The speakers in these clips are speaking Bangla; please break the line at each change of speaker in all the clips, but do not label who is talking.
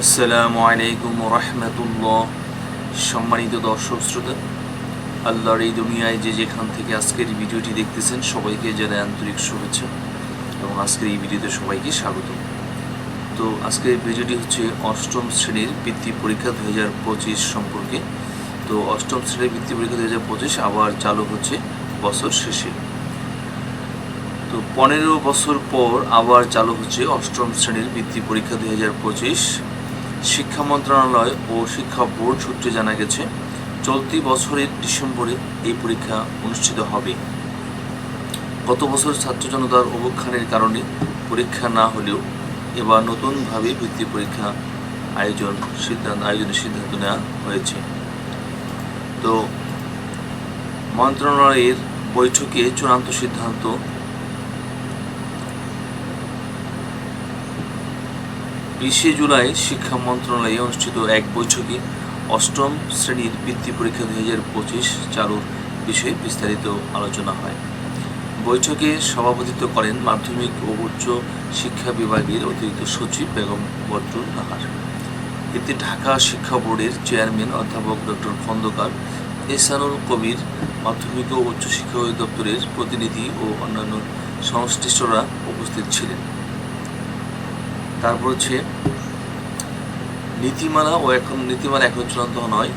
আসসালামু আলাইকুম রহমতুল্লাহ সম্মানিত দর্শক শ্রোতা আল্লাহর এই দুনিয়ায় যে যেখান থেকে আজকের ভিডিওটি দেখতেছেন সবাইকে জানাই আন্তরিক শুভেচ্ছা এবং আজকের এই ভিডিওতে সবাইকে স্বাগত তো আজকের ভিডিওটি হচ্ছে অষ্টম শ্রেণীর বৃত্তি পরীক্ষা দু হাজার পঁচিশ সম্পর্কে তো অষ্টম শ্রেণীর বৃত্তি পরীক্ষা দু হাজার পঁচিশ আবার চালু হচ্ছে বছর শেষে তো পনেরো বছর পর আবার চালু হচ্ছে অষ্টম শ্রেণীর বৃত্তি পরীক্ষা দু হাজার পঁচিশ শিক্ষা মন্ত্রণালয় ও শিক্ষা বোর্ড সূত্রে জানা গেছে চলতি বছরের ডিসেম্বরে এই পরীক্ষা অনুষ্ঠিত হবে গত বছর ছাত্র জনতার অবক্ষানের কারণে পরীক্ষা না হলেও এবার নতুনভাবে বৃত্তি পরীক্ষা আয়োজন সিদ্ধান্ত আয়োজনের সিদ্ধান্ত নেওয়া হয়েছে তো মন্ত্রণালয়ের বৈঠকে চূড়ান্ত সিদ্ধান্ত বিশে জুলাই শিক্ষা মন্ত্রণালয়ে অনুষ্ঠিত এক বৈঠকে অষ্টম শ্রেণীর বৃত্তি পরীক্ষা দুই হাজার পঁচিশ চালুর বিষয়ে বিস্তারিত আলোচনা হয় বৈঠকে সভাপতিত্ব করেন মাধ্যমিক ও উচ্চ শিক্ষা বিভাগের অতিরিক্ত সচিব বেগম বদরুল নাহার এতে ঢাকা শিক্ষা বোর্ডের চেয়ারম্যান অধ্যাপক ডক্টর খন্দকার এসানুল কবির মাধ্যমিক ও উচ্চশিক্ষা দপ্তরের প্রতিনিধি ও অন্যান্য সংশ্লিষ্টরা উপস্থিত ছিলেন তারপর হচ্ছে নীতিমালা ও এখন নীতিমালা এখন চূড়ান্ত নয়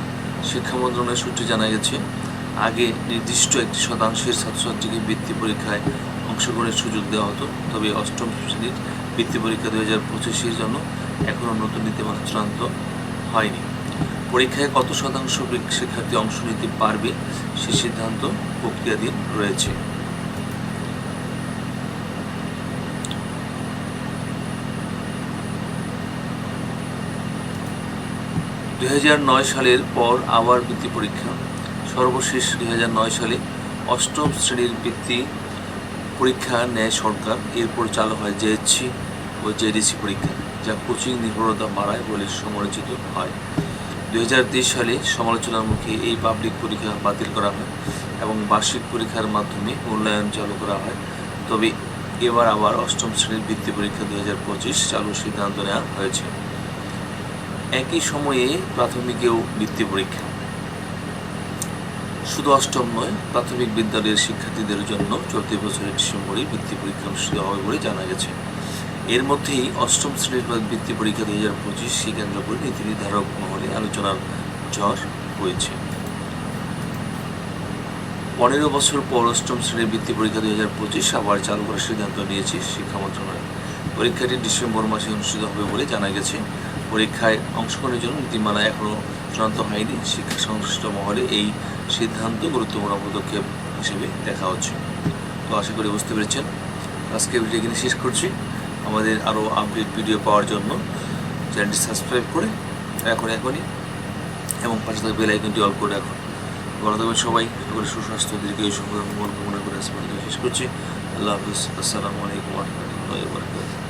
শিক্ষা মন্ত্রণালয়ের সূত্রে জানা গেছে আগে নির্দিষ্ট একটি শতাংশের ছাত্রছাত্রীকে বৃত্তি পরীক্ষায় অংশগ্রহণের সুযোগ দেওয়া হতো তবে অষ্টম শ্রেণীর বৃত্তি পরীক্ষা দু হাজার পঁচিশের জন্য এখনও নতুন নীতিমালা চূড়ান্ত হয়নি পরীক্ষায় কত শতাংশ শিক্ষার্থী অংশ নিতে পারবে সে সিদ্ধান্ত প্রক্রিয়াধীন রয়েছে দু সালের পর আবার বৃত্তি পরীক্ষা সর্বশেষ দু সালে অষ্টম শ্রেণীর বৃত্তি পরীক্ষা নেয় সরকার এরপর চালু হয় জেএসসি ও জেডিসি পরীক্ষা যা কোচিং নির্ভরতা বাড়ায় বলে সমালোচিত হয় দু সালে সমালোচনার মুখে এই পাবলিক পরীক্ষা বাতিল করা হয় এবং বার্ষিক পরীক্ষার মাধ্যমে মূল্যায়ন চালু করা হয় তবে এবার আবার অষ্টম শ্রেণীর বৃত্তি পরীক্ষা দু চালুর সিদ্ধান্ত নেওয়া হয়েছে একই সময়ে প্রাথমিকেও বৃত্তি পরীক্ষা শুধু অষ্টম নয় প্রাথমিক বিদ্যালয়ের শিক্ষার্থীদের জন্য চলতি বছরের ডিসেম্বরে বৃত্তি পরীক্ষা অনুষ্ঠিত হবে বলে জানা গেছে এর মধ্যেই অষ্টম শ্রেণীর বৃত্তি পরীক্ষা দু হাজার সে কেন্দ্র করে নীতি নির্ধারক মহলে আলোচনার ঝড় হয়েছে পনেরো বছর পর অষ্টম শ্রেণীর বৃত্তি পরীক্ষা দু হাজার পঁচিশ আবার চালু করার সিদ্ধান্ত নিয়েছে শিক্ষা মন্ত্রণালয় পরীক্ষাটি ডিসেম্বর মাসে অনুষ্ঠিত হবে বলে জানা গেছে পরীক্ষায় অংশগ্রহণের জন্য নীতিমালা এখনও চূড়ান্ত হয়নি শিক্ষা সংশ্লিষ্ট মহলে এই সিদ্ধান্ত গুরুত্বপূর্ণ পদক্ষেপ হিসেবে দেখা হচ্ছে তো আশা করি বুঝতে পেরেছেন আজকে ভিডিও এখানে শেষ করছি আমাদের আরও আপডেট ভিডিও পাওয়ার জন্য চ্যানেলটি সাবস্ক্রাইব করে এখন এখনই এবং পাশে থাকবে বেল অল করে এখন ভালো থাকবেন সবাই করে সুস্বাস্থ্য দীর্ঘ এই সকল মন কামনা করে আসবেন শেষ করছি আল্লাহ হাফিজ আসসালামু আলাইকুম রহমতুল্লাহ